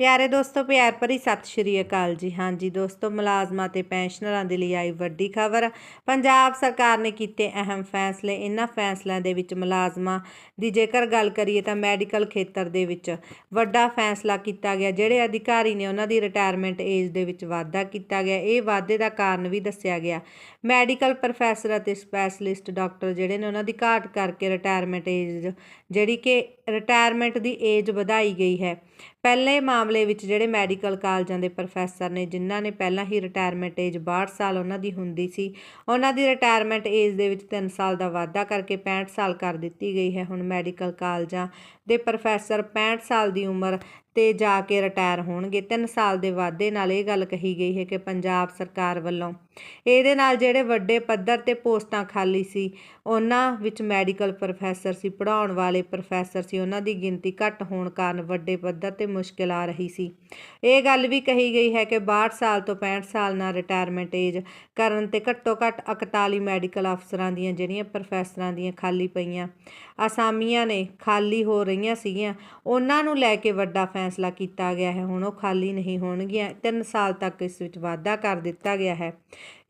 ਪਿਆਰੇ ਦੋਸਤੋ, ਪਿਆਰ ਭਰੀ ਸਤਿ ਸ਼੍ਰੀ ਅਕਾਲ ਜੀ। ਹਾਂਜੀ ਦੋਸਤੋ, ਮੁਲਾਜ਼ਮਾਂ ਤੇ ਪੈਨਸ਼ਨਰਾਂ ਦੇ ਲਈ ਆਈ ਵੱਡੀ ਖਬਰ। ਪੰਜਾਬ ਸਰਕਾਰ ਨੇ ਕੀਤੇ ਅਹਿਮ ਫੈਸਲੇ। ਇਹਨਾਂ ਫੈਸਲਿਆਂ ਦੇ ਵਿੱਚ ਮੁਲਾਜ਼ਮਾਂ ਦੀ ਜੇਕਰ ਗੱਲ ਕਰੀਏ ਤਾਂ ਮੈਡੀਕਲ ਖੇਤਰ ਦੇ ਵਿੱਚ ਵੱਡਾ ਫੈਸਲਾ ਕੀਤਾ ਗਿਆ, ਜਿਹੜੇ ਅਧਿਕਾਰੀ ਨੇ ਉਹਨਾਂ ਦੀ ਰਿਟਾਇਰਮੈਂਟ ਏਜ ਦੇ ਵਿੱਚ ਵਾਧਾ ਕੀਤਾ ਗਿਆ। ਇਹ ਵਾਧੇ ਦਾ ਕਾਰਨ ਵੀ ਦੱਸਿਆ ਗਿਆ। ਮੈਡੀਕਲ ਪ੍ਰੋਫੈਸਰ ਅਤੇ ਸਪੈਸ਼ਲਿਸਟ ਡਾਕਟਰ ਜਿਹੜੇ ਨੇ ਉਹਨਾਂ ਦੀ ਘਾਟ ਕਰਕੇ ਰਿਟਾਇਰਮੈਂਟ ਏਜ ਜਿਹੜੀ ਕਿ ਰਿਟਾਇਰਮੈਂਟ ਦੀ ਏਜ ਵਧਾਈ ਗਈ ਹੈ। ਪਹਿਲੇ ਮਾਮਲੇ ਵਿੱਚ ਜਿਹੜੇ ਮੈਡੀਕਲ ਕਾਲਜਾਂ ਦੇ ਪ੍ਰੋਫੈਸਰ ਨੇ, ਜਿਨ੍ਹਾਂ ਨੇ ਪਹਿਲਾਂ ਹੀ ਰਿਟਾਇਰਮੈਂਟ ਏਜ 62 ਸਾਲ ਉਹਨਾਂ ਦੀ ਹੁੰਦੀ ਸੀ, ਉਹਨਾਂ ਦੀ ਰਿਟਾਇਰਮੈਂਟ ਏਜ ਦੇ ਵਿੱਚ 3 ਸਾਲ ਦਾ ਵਾਧਾ ਕਰਕੇ 65 ਸਾਲ ਕਰ ਦਿੱਤੀ ਗਈ ਹੈ। ਹੁਣ ਮੈਡੀਕਲ ਕਾਲਜਾਂ ਦੇ ਪ੍ਰੋਫੈਸਰ 65 ਸਾਲ ਦੀ ਉਮਰ ਤੇ ਜਾ ਕੇ ਰਿਟਾਇਰ ਹੋਣਗੇ। 3 ਸਾਲ ਦੇ ਵਾਧੇ ਨਾਲ ਇਹ ਗੱਲ ਕਹੀ ਗਈ ਹੈ ਕਿ ਪੰਜਾਬ ਸਰਕਾਰ ਵੱਲੋਂ ਇਹਦੇ ਨਾਲ ਜਿਹੜੇ ਵੱਡੇ ਪੱਧਰ ਤੇ ਪੋਸਟਾਂ ਖਾਲੀ ਸੀ, ਉਹਨਾਂ ਵਿੱਚ ਮੈਡੀਕਲ ਪ੍ਰੋਫੈਸਰ ਸੀ ਪੜਾਉਣ ਵਾਲੇ ਪ੍ਰੋਫੈਸਰ ਸੀ, ਉਹਨਾਂ ਦੀ ਗਿਣਤੀ ਘੱਟ ਹੋਣ ਕਾਰਨ ਵੱਡੇ ਪੱਧਰ ਤੇ ਮੁਸ਼ਕਿਲ ਆ ਰਹੀ ਸੀ। ਇਹ ਗੱਲ ਵੀ ਕਹੀ ਗਈ ਹੈ ਕਿ 62 ਸਾਲ ਤੋਂ 65 ਸਾਲ ਨਾਲ ਰਿਟਾਇਰਮੈਂਟ ਏਜ ਕਰਨ ਤੇ ਘੱਟੋ ਘੱਟ 41 ਮੈਡੀਕਲ ਅਫਸਰਾਂ ਦੀਆਂ ਜਿਹੜੀਆਂ ਪ੍ਰੋਫੈਸਰਾਂ ਦੀਆਂ ਖਾਲੀ ਪਈਆਂ ਅਸਾਮੀਆਂ ਨੇ, ਖਾਲੀ ਹੋ ਰਹੀਆਂ ਸੀਗੀਆਂ, ਉਹਨਾਂ ਨੂੰ ਲੈ ਕੇ ਵੱਡਾ ਫੈਸਲਾ ਕੀਤਾ ਗਿਆ ਹੈ, ਹੁਣ ਉਹ ਖਾਲੀ ਨਹੀਂ ਹੋਣਗੀਆਂ। 3 ਸਾਲ ਤੱਕ ਇਸ ਵਿੱਚ ਵਾਧਾ ਕਰ ਦਿੱਤਾ ਗਿਆ ਹੈ।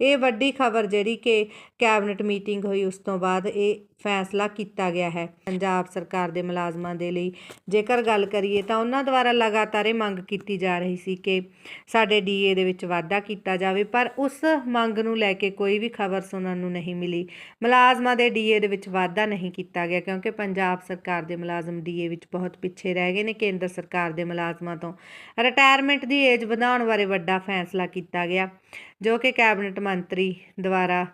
ਇਹ ਵੱਡੀ ਖਬਰ ਜਿਹੜੀ ਕਿ ਕੈਬਨਿਟ ਮੀਟਿੰਗ ਹੋਈ, ਉਸ ਤੋਂ ਬਾਅਦ ਇਹ ਫੈਸਲਾ ਕੀਤਾ ਗਿਆ ਹੈ। ਪੰਜਾਬ ਸਰਕਾਰ ਦੇ ਮੁਲਾਜ਼ਮਾਂ ਦੇ ਲਈ ਜੇਕਰ ਗੱਲ ਕਰੀਏ ਤਾਂ ਉਹਨਾਂ ਦੁਆਰਾ ਲਗਾਤਾਰ ਇਹ ਮੰਗ ਕੀਤੀ ਜਾ ਰਹੀ ਸੀ ਕਿ ਸਾਡੇ ਡੀਏ ਦੇ ਵਿੱਚ ਵਾਧਾ ਕੀਤਾ ਜਾਵੇ, ਪਰ ਉਸ ਮੰਗ ਨੂੰ ਲੈ ਕੇ ਕੋਈ ਵੀ ਖਬਰ ਸੁਣਨ ਨੂੰ ਨਹੀਂ ਮਿਲੀ। ਮੁਲਾਜ਼ਮਾਂ ਦੇ ਡੀਏ ਦੇ ਵਿੱਚ ਵਾਧਾ ਨਹੀਂ ਕੀਤਾ ਗਿਆ, ਕਿਉਂਕਿ ਪੰਜਾਬ ਸਰਕਾਰ ਦੇ ਮੁਲਾਜ਼ਮ ਡੀਏ ਵਿੱਚ ਬਹੁਤ ਪਿੱਛੇ ਰਹਿ ਗਏ ਨੇ, ਕੇਂਦਰ ਸਰਕਾਰ ਦੇ ਮੁਲਾਜ਼ਮਾਂ ਤੋਂ। ਰਿਟਾਇਰਮੈਂਟ ਦੀ ਏਜ ਵਧਾਉਣ ਬਾਰੇ ਵੱਡਾ ਫੈਸਲਾ ਕੀਤਾ ਗਿਆ, ਜੋ ਕਿ ਕੈਬਨਿਟ ਮੰਤਰੀ ਦੁਆਰਾ,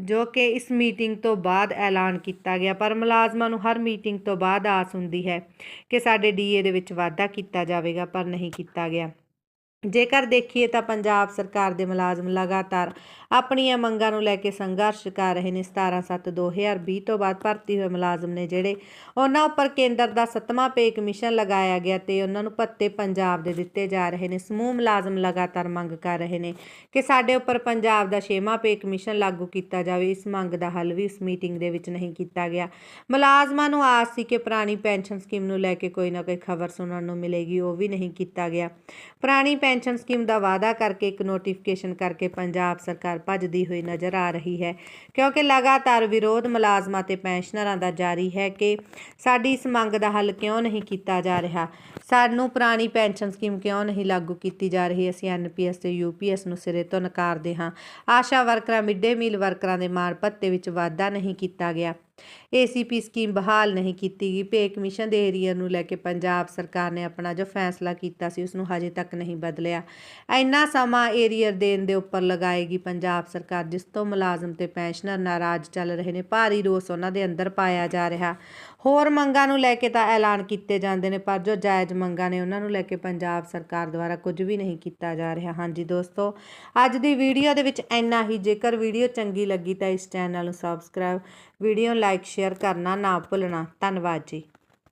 ਜੋ ਕਿ ਇਸ ਮੀਟਿੰਗ ਤੋਂ ਬਾਅਦ ਐਲਾਨ ਕੀਤਾ ਗਿਆ। ਪਰ ਮੁਲਾਜ਼ਮਾਂ ਨੂੰ ਹਰ ਮੀਟਿੰਗ ਤੋਂ ਬਾਅਦ ਆਸ ਹੁੰਦੀ ਹੈ ਕਿ ਸਾਡੇ ਡੀਏ ਦੇ ਵਿੱਚ ਵਾਧਾ ਕੀਤਾ ਜਾਵੇਗਾ, ਪਰ ਨਹੀਂ ਕੀਤਾ ਗਿਆ। ਜੇਕਰ ਦੇਖੀਏ ਤਾਂ ਪੰਜਾਬ ਸਰਕਾਰ ਦੇ ਮੁਲਾਜ਼ਮ ਲਗਾਤਾਰ ਆਪਣੀਆਂ ਮੰਗਾਂ ਨੂੰ ਲੈ ਕੇ ਸੰਘਰਸ਼ ਕਰ ਰਹੇ ਨੇ। 17/7/2020 ਤੋਂ ਬਾਅਦ ਭਰਤੀ ਹੋਏ ਮੁਲਾਜ਼ਮ ਨੇ ਜਿਹੜੇ ਉਹਨਾਂ ਉੱਪਰ ਕੇਂਦਰ ਦਾ ਸੱਤਵਾਂ ਪੇ ਕਮਿਸ਼ਨ ਲਗਾਇਆ ਗਿਆ ਤੇ ਉਹਨਾਂ ਨੂੰ ਭੱਤੇ ਪੰਜਾਬ ਦੇ ਦਿੱਤੇ ਜਾ ਰਹੇ ਨੇ। ਸਮੂਹ ਮੁਲਾਜ਼ਮ ਲਗਾਤਾਰ ਮੰਗ ਕਰ ਰਹੇ ਨੇ ਕਿ ਸਾਡੇ ਉੱਪਰ ਪੰਜਾਬ ਦਾ ਛੇਵਾਂ ਪੇ ਕਮਿਸ਼ਨ ਲਾਗੂ ਕੀਤਾ ਜਾਵੇ। ਇਸ ਮੰਗ ਦਾ ਹੱਲ ਵੀ ਇਸ ਮੀਟਿੰਗ ਦੇ ਵਿੱਚ ਨਹੀਂ ਕੀਤਾ ਗਿਆ। ਮੁਲਾਜ਼ਮਾਂ ਨੂੰ ਆਸ ਸੀ ਕਿ ਪੁਰਾਣੀ ਪੈਨਸ਼ਨ ਸਕੀਮ ਨੂੰ ਲੈ ਕੇ ਕੋਈ ਨਾ ਕੋਈ ਖਬਰ ਸੁਣਨ ਨੂੰ ਮਿਲੇਗੀ, ਉਹ ਵੀ ਨਹੀਂ ਕੀਤਾ ਗਿਆ। ਪੁਰਾਣੀ ਪੈਨਸ਼ਨ ਸਕੀਮ ਦਾ ਵਾਅਦਾ ਕਰਕੇ ਇੱਕ ਨੋਟੀਫਿਕੇਸ਼ਨ ਕਰਕੇ ਪੰਜਾਬ ਸਰਕਾਰ ਭੱਜਦੀ ਹੋਈ ਨਜ਼ਰ ਆ ਰਹੀ ਹੈ। ਕਿਉਂਕਿ ਲਗਾਤਾਰ ਵਿਰੋਧ ਮੁਲਾਜ਼ਮਾਂ ਤੇ ਪੈਨਸ਼ਨਰਾਂ ਦਾ ਜਾਰੀ ਹੈ ਕਿ ਸਾਡੀ ਇਸ ਮੰਗ ਦਾ ਹੱਲ ਕਿਉਂ ਨਹੀਂ ਕੀਤਾ ਜਾ ਰਿਹਾ? ਸਾਨੂੰ ਪੁਰਾਣੀ ਪੈਨਸ਼ਨ ਸਕੀਮ ਕਿਉਂ ਨਹੀਂ ਲਾਗੂ ਕੀਤੀ ਜਾ ਰਹੀ? ਅਸੀਂ ਐਨਪੀਐਸ ਤੇ ਯੂਪੀਐਸ ਨੂੰ ਸਿਰੇ ਤੋਂ ਨਕਾਰਦੇ ਹਾਂ। ਆਸ਼ਾ ਵਰਕਰਾਂ ਮਿੱਡੇ ਮੀਲ ਵਰਕਰਾਂ ਦੇ ਮਾਣ ਭੱਤੇ ਵਿੱਚ ਵਾਧਾ ਨਹੀਂ ਕੀਤਾ ਗਿਆ। ਏਸੀਪੀ ਸਕੀਮ ਬਹਾਲ ਨਹੀਂ ਕੀਤੀ ਗਈ। ਪੇ ਕਮਿਸ਼ਨ ਦੇ ਏਰੀਆ ਨੂੰ ਲੈ ਕੇ ਪੰਜਾਬ ਸਰਕਾਰ ਨੇ ਆਪਣਾ ਜੋ ਫੈਸਲਾ ਕੀਤਾ ਸੀ ਉਸ ਨੂੰ ਹਜੇ ਤੱਕ ਨਹੀਂ ਬਦਲਿਆ। ਇੰਨਾ ਸਮਾਂ ਏਰੀਅਰ ਦੇਣ ਦੇ ਉੱਪਰ ਲਗਾਏਗੀ ਪੰਜਾਬ ਸਰਕਾਰ, ਜਿਸ ਤੋਂ ਮੁਲਾਜ਼ਮ ਤੇ ਪੈਨਸ਼ਨਰ ਨਾਰਾਜ਼ ਚੱਲ ਰਹੇ ਨੇ। ਭਾਰੀ ਰੋਸ ਉਹਨਾਂ ਦੇ ਅੰਦਰ ਪਾਇਆ ਜਾ ਰਿਹਾ। ਹੋਰ ਮੰਗਾਂ ਨੂੰ ਲੈ ਕੇ ਤਾਂ ਐਲਾਨ ਕੀਤੇ ਜਾਂਦੇ ਨੇ, ਪਰ ਜੋ ਜਾਇਜ਼ ਮੰਗਾਂ ਨੇ ਉਹਨਾਂ ਨੂੰ ਲੈ ਕੇ ਪੰਜਾਬ ਸਰਕਾਰ ਦੁਆਰਾ ਕੁਝ ਵੀ ਨਹੀਂ ਕੀਤਾ ਜਾ ਰਿਹਾ। ਹਾਂਜੀ ਦੋਸਤੋ, ਅੱਜ ਦੀ ਵੀਡੀਓ ਦੇ ਵਿੱਚ ਇੰਨਾ ਹੀ। ਜੇਕਰ ਵੀਡੀਓ ਚੰਗੀ ਲੱਗੀ ਤਾਂ ਇਸ ਚੈਨਲ ਨੂੰ ਸਬਸਕ੍ਰਾਈਬ, ਵੀਡੀਓ ਲਾਈਕ ਸ਼ੇਅਰ ਕਰਨਾ ਨਾ ਭੁੱਲਣਾ। ਧੰਨਵਾਦ ਜੀ।